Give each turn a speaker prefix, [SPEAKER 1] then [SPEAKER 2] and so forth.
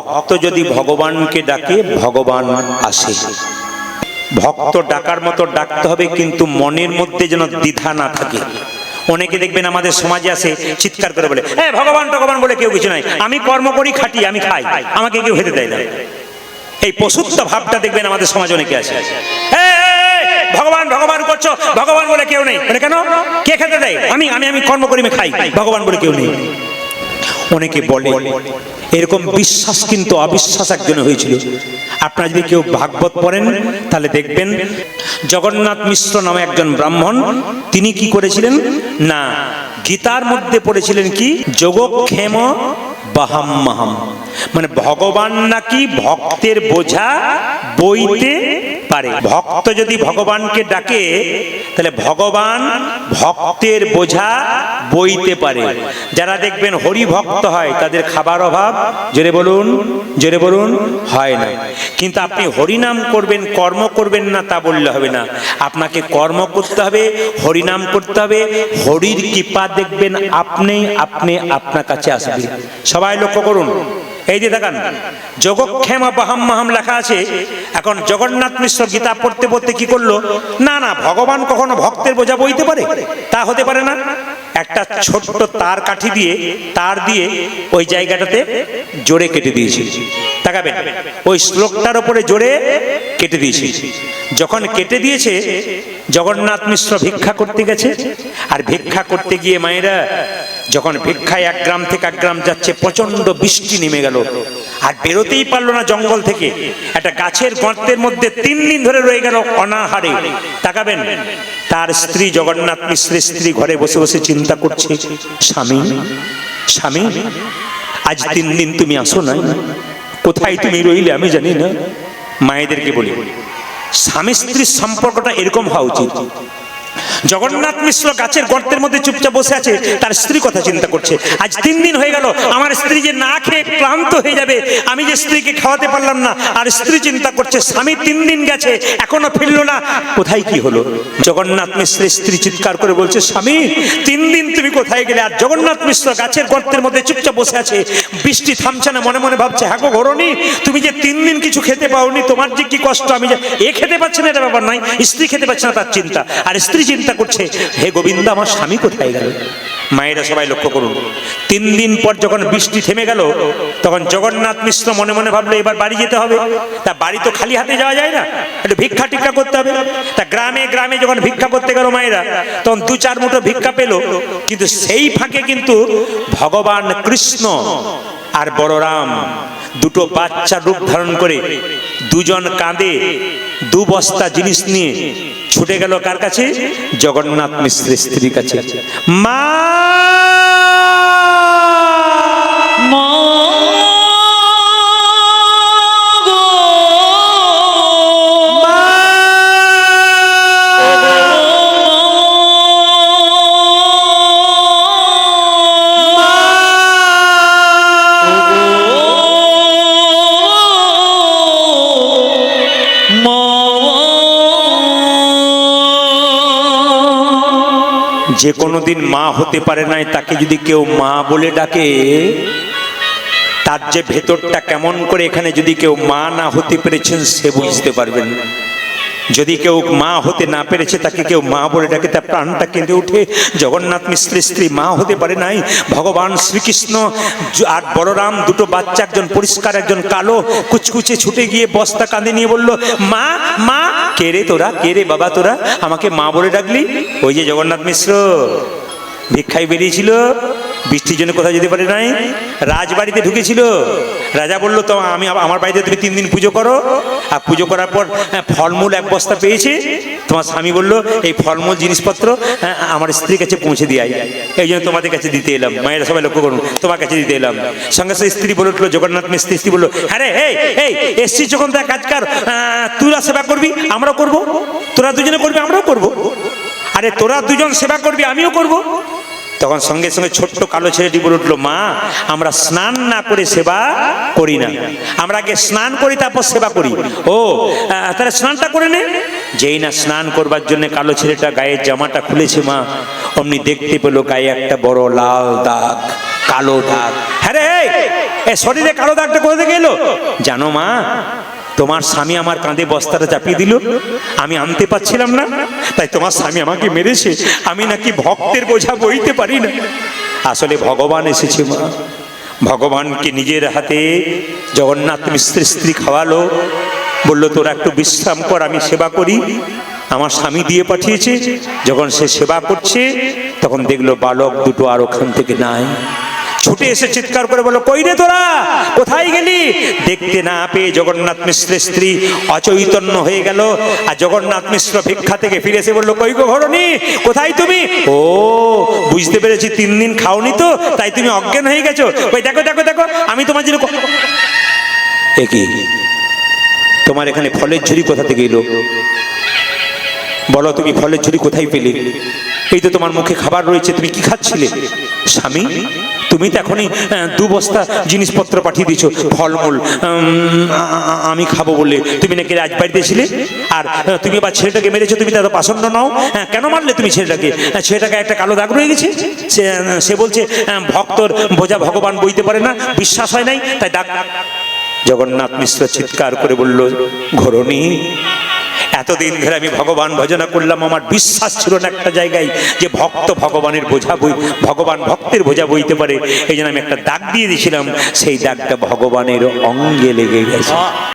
[SPEAKER 1] ভক্ত যদি ভগবানকে ডাকে ভগবান আসে। ভক্ত ডাকার মতো ডাকতে হবে কিন্তু মনের মধ্যে যেন দ্বিধা না থাকে। অনেকে দেখবেন আমাদের সমাজে আসে চিৎকার করে বলে হ্যাঁ ভগবান ভগবান বলে কেউ কিছু নাই। আমি কর্ম করি খাটি আমি খাই আমাকে কেউ খেতে দেয় না। এই পশুত্ব ভাবটা দেখবেন আমাদের সমাজে অনেকে আছে। "এই, এই, এই, ভগবান ভগবান করছ ভগবান বলে কেউ নেই। কেন? কে খেতে দেয়? আমি আমি আমি কর্ম করি খাই। ভগবান বলে কেউ নেই। অনেকে বলে, এরকম বিশ্বাস কিন্তু অবিশ্বাস একজনে হয়েছিল। আপনারা যদি কেউ ভাগবত পড়েন, তাহলে দেখবেন জগন্নাথ মিশ্র নামে একজন ব্রাহ্মণ, তিনি কি করেছিলেন? না, গীতার মধ্যে পড়েছিলেন কি? যোগক্ষেম বাহাম মাহাম। মানে ভগবান নাকি ভক্তের বোঝা, বইতে পারে। ভক্ত যদি ভগবানকে ডাকে, তাহলে ভগবান ভক্তের বোঝা বইতে পারে। যারা দেখবেন হরি ভক্ত হয়, তাদের খাবার অভাব, জোরে বলুন জোরে বলুন, হয় না। কিন্তু আপনি হরিনাম করবেন, কর্ম করবেন না, তা বললে হবে না। আপনাকে কর্ম করতে হবে, হরিনাম করতে হবে, হরির কৃপা দেখবেন আপনি আপনি আপনার কাছে আসবে। সবাই লক্ষ্য করুন। এই যে দেখান, যোগক্ষেম বাহাম মাহাম লেখা আছে, এখন জগন্নাথ মিশ্র গীতা পড়তে পড়তে কি করল? না না, ভগবান কখনো ভক্তের বোঝা বইতে পারে? তা হতে পারে না। একটা ছোট্ট তার কাঠি দিয়ে, তার দিয়ে ওই জায়গাটাতে জোরে কেটে দিয়েছি। তাকাবেন, ওই শ্লোকটার উপরে জোরে কেটে দিয়েছে। যখন কেটে দিয়েছে, জগন্নাথ মিশ্র ভিক্ষা করতে গেছে। আর ভিক্ষা করতে গিয়ে মায়েরা, যখন ভিক্ষায় এক গ্রাম থেকে এক গ্রাম যাচ্ছে প্রচণ্ড বৃষ্টি নেমে গেল। আর বেরোতেই পারল না জঙ্গল থেকে। একটা গাছের গর্তের মধ্যে তিন দিন ধরে রয়ে গেল অনাহারে। তাকাবেন, তার স্ত্রী জগন্নাথ মিশ্রের স্ত্রী ঘরে বসে বসে চিন্তা করছে, স্বামী স্বামী, আজ তিন দিন তুমি আসো না কোথায় তুমি রইলে আমি জানি না। মায়েদেরকে বলি স্বামী স্ত্রীর সম্পর্কটা এরকম হওয়া উচিত। জগন্নাথ মিশ্র গাছের গর্তের মধ্যে চুপচাপ বসে আছে, তার স্ত্রী কথা চিন্তা করছে। আজ তিন দিন হয়ে গেল, আমার স্ত্রী যে না খেয়ে ক্লান্ত হয়ে যাবে, আমি যে স্ত্রীকে খাওয়াতে পারলাম না, আর স্ত্রী চিন্তা করছে, স্বামী তিন দিন গেছে, এখনও ফিরলো না। কোথায় কি হলো? জগন্নাথ মিশ্রের স্ত্রী চিৎকার করে বলছে, স্বামী, তিন দিন তুমি কোথায় গেলে? আর জগন্নাথ মিশ্র গাছের গর্তের মধ্যে চুপচাপ বসে আছে, বৃষ্টি থামছে না, মনে মনে ভাবছে হ্যাঁ গো ঘরনি তুমি যে তিন দিন কিছু খেতে পাওনি, তোমার যে কি কষ্ট, আমি যে এ খেতে পাচ্ছি না, এটা ব্যাপার নয়, স্ত্রী খেতে পাচ্ছে না তার চিন্তা। আর স্ত্রী চিন্তা করছে, হে গোবিন্দ, আমার স্বামী কোথায় গেল? মায়েরা সবাই লক্ষ্য করুন। তিন দিন পর যখন বৃষ্টি থেমে গেল, তখন জগন্নাথ মিশ্র মনে মনে ভাবলো, এবার বাড়ি যেতে হবে। তা বাড়ি তো খালি হাতে যাওয়া যায় না, একটু ভিক্ষা টিক্ষা করতে হবে। তা গ্রামে গ্রামে যখন ভিক্ষা করতে গেল মায়েরা, তখন দু চার মুঠো ভিক্ষা পেল। কিন্তু সেই ফাঁকে কিন্তু ভগবান কৃষ্ণ আর বড়রাম দুটো বাচ্চা রূপ ধারণ করে দুজন কাঁদে, দু বস্তা জিনিস নিয়ে ছুটে গেল কার কাছে? জগন্নাথ মিশ্রের স্ত্রীর কাছে। মা! যে কোনো দিন মা হতে পারে নাই, তাকে যদি কেউ মা বলে ডাকে, তার যে ভেতরটা কেমন করে এখানে যদি কেউ মা না হতে পেরেছেন, সে বুঝতে পারবেন যদি কেউ মা হতে না পেরেছে, তাকে কেউ মা বলে ডাকে, তার প্রাণটা কেঁদে উঠে জগন্নাথ মিশ্রের স্ত্রী মা হতে পারে নাই। ভগবান শ্রীকৃষ্ণ আর বলরাম, দুটো বাচ্চা, একজন পরিষ্কার, একজন কালো, কুচকুচে ছুটে গিয়ে বস্তা কাঁধে নিয়ে বলল, মা মা কে রে তোরা? কে রে বাবা তোরা? আমাকে মা বলে ডাকলি? ওই যে জগন্নাথ মিশ্র। ভিক্ষায় বেরিয়েছিল। বৃষ্টির জন্য কোথাও যেতে পারে নাই? রাজবাড়িতে ঢুকেছিল। রাজা বলল তো আমি আমার বাড়িতে তুমি তিন দিন পুজো করো। আর পুজো করার পর হ্যাঁ, ফলমূল এক বস্তা পেয়েছি। তোমার স্বামী বলল এই ফলমূল জিনিসপত্র হ্যাঁ, আমার স্ত্রীর কাছে পৌঁছে দিয়ে এই জন্য তোমাদের কাছে দিতে এলাম। মায়েরা সবাই লক্ষ্য করুন তোমার কাছে দিতে এলাম। সঙ্গে সঙ্গে স্ত্রী বলে উঠল জগন্নাথ মিস্ত্রি। স্ত্রী বলল হ্যাঁ রে এই এই এসছি যখন তার কাজ কর তোরা সেবা করবি আমরাও করব। তোরা দুজনে করবি আমরাও করব। আরে তোরা দুজন সেবা করবি আমিও করব। তখন সঙ্গে সঙ্গে ছোট্ট কালো ছেলেটি বলে উঠল, মা, আমরা স্নান না করে সেবা করি না। আমরা আগে স্নান করি, তারপর সেবা করি। ও তাহলে স্নানটা করে নে। যেই না স্নান করবার জন্য কালো ছেলেটা গায়ের জামাটা খুলেছে, মা, অমনি দেখতে পেল গায়ে একটা বড় লাল দাগ, কালো দাগ। হ্যাঁ রে এ শরীরে কালো দাগটা কোথা থেকে এলো? জানো, মা তোমার স্বামী আমার কাঁধে বস্তাটা চাপিয়ে দিল। আমি আনতে পারছিলাম না। তাই তোমার স্বামী আমাকে মেরেছে। আমি নাকি ভক্তের বোঝা বইতে পারি না। আসলে ভগবান এসেছে মা। ভগবানকে নিজের হাতে জগন্নাথ মিস্ত্রি স্ত্রী খাওয়ালো। বলল, তোরা একটু বিশ্রাম কর, আমি সেবা করি। আমার স্বামী দিয়ে পাঠিয়েছে। যখন সে সেবা করছে, তখন দেখল, বালক দুটো আর ওখান থেকে নাই। ছুটে এসে চিৎকার করে বলো কই রে তোরা? কোথায় গেলি? দেখতে না পেয়ে জগন্নাথ মিশ্রের স্ত্রী অচৈতন্য হয়ে গেল আর জগন্নাথ মিশ্র ভিক্ষা থেকে ফিরে এসে বলল, কই গো ঘরণী? কোথায় তুমি? ও, বুঝতে পেরেছি, তিন দিন খাওনি তো, তাই তুমি অজ্ঞান হয়ে গেছো। ওই দেখো দেখো দেখো, আমি তোমার জন্য ক- এ কি? তোমার এখানে ফলের ঝুড়ি কোথা থেকে এলো? বলো তুমি ফলের ঝুড়ি কোথায় পেলে? এই তো তোমার মুখে খাবার রয়েছে তুমি কি খাচ্ছিলে? স্বামী তুমি তো এখনই দু বস্তা জিনিসপত্র পাঠিয়ে দিয়েছ ফলমূল। আমি খাব বলে। তুমি নাকি রাজবাড়িতে ছিলে? আর তুমি আবার ছেলেটাকে মেরেছো তুমি তার পাসন্ন নাও? হ্যাঁ, কেন মারলে তুমি ছেলেটাকে? ছেলেটাকে একটা কালো দাগ রয়ে গেছে? সে বলছে ভক্তর বোঝা ভগবান বইতে পারে না বিশ্বাস হয় নাই তাই দাগ জগন্নাথ মিশ্র চিৎকার করে বলল ঘরণী এতদিন ধরে আমি ভগবান ভজনা করলাম, আমার বিশ্বাস ছিল না একটা জায়গায় যে ভক্ত ভগবানের বোঝা বই, ভগবান ভক্তের বোঝা বইতে পারে। এই জন্য আমি একটা দাগ দিয়ে দিয়েছিলাম, সেই দাগটা ভগবানের অঙ্গে লেগে গেছে।